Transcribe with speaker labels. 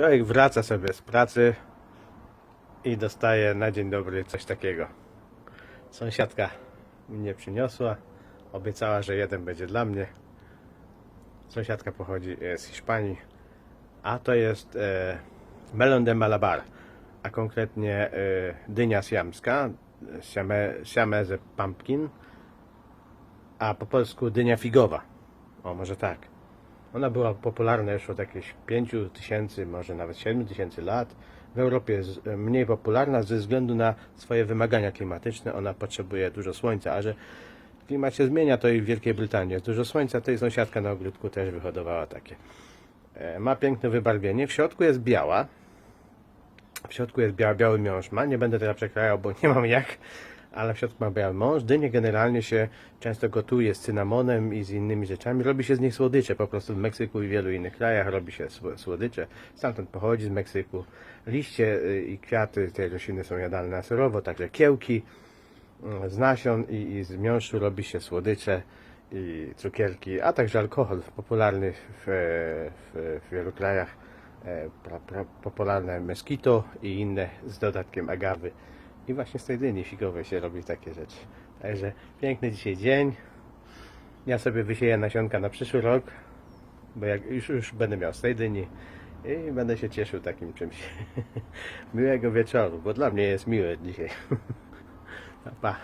Speaker 1: Człowiek wraca sobie z pracy i dostaje na dzień dobry coś takiego. Sąsiadka mnie przyniosła. Obiecała, że jeden będzie dla mnie. Sąsiadka pochodzi z Hiszpanii, a to jest e, melon de Malabar, a konkretnie e, dynia siamska, siame, siameze pumpkin, a po polsku dynia figowa. O, może tak. Ona była popularna już od jakichś 5 tysięcy, może nawet 7 tysięcy lat. W Europie jest mniej popularna ze względu na swoje wymagania klimatyczne. Ona potrzebuje dużo słońca, a że klimat się zmienia, to i w Wielkiej Brytanii jest dużo słońca, i sąsiadka na ogródku też wyhodowała takie. E, Ma piękne wybarwienie. W środku jest biała. W środku jest biała, biały miąższ ma. Nie będę teraz przekrajał, bo nie mam jak, ale w środku ma biały mąż. Dynie generalnie się często gotuje z cynamonem i z innymi rzeczami. Robi się z nich słodycze. Po prostu w Meksyku i wielu innych krajach robi się sł- słodycze. Stamtąd pochodzi z Meksyku. Liście y, i kwiaty tej rośliny są jadalne na surowo, także kiełki y, z nasion i, i z miąższu robi się słodycze i cukierki, a także alkohol popularny w, w, w wielu krajach. E, popularne meskito i inne z dodatkiem agawy. I właśnie z tej dyni figowej się robi takie rzeczy. Także piękny dzisiaj dzień. Ja sobie wysieję nasionka na przyszły rok, bo jak już, już będę miał z tej dyni i będę się cieszył takim czymś. Miłego wieczoru, bo dla mnie jest miłe dzisiaj. Pa.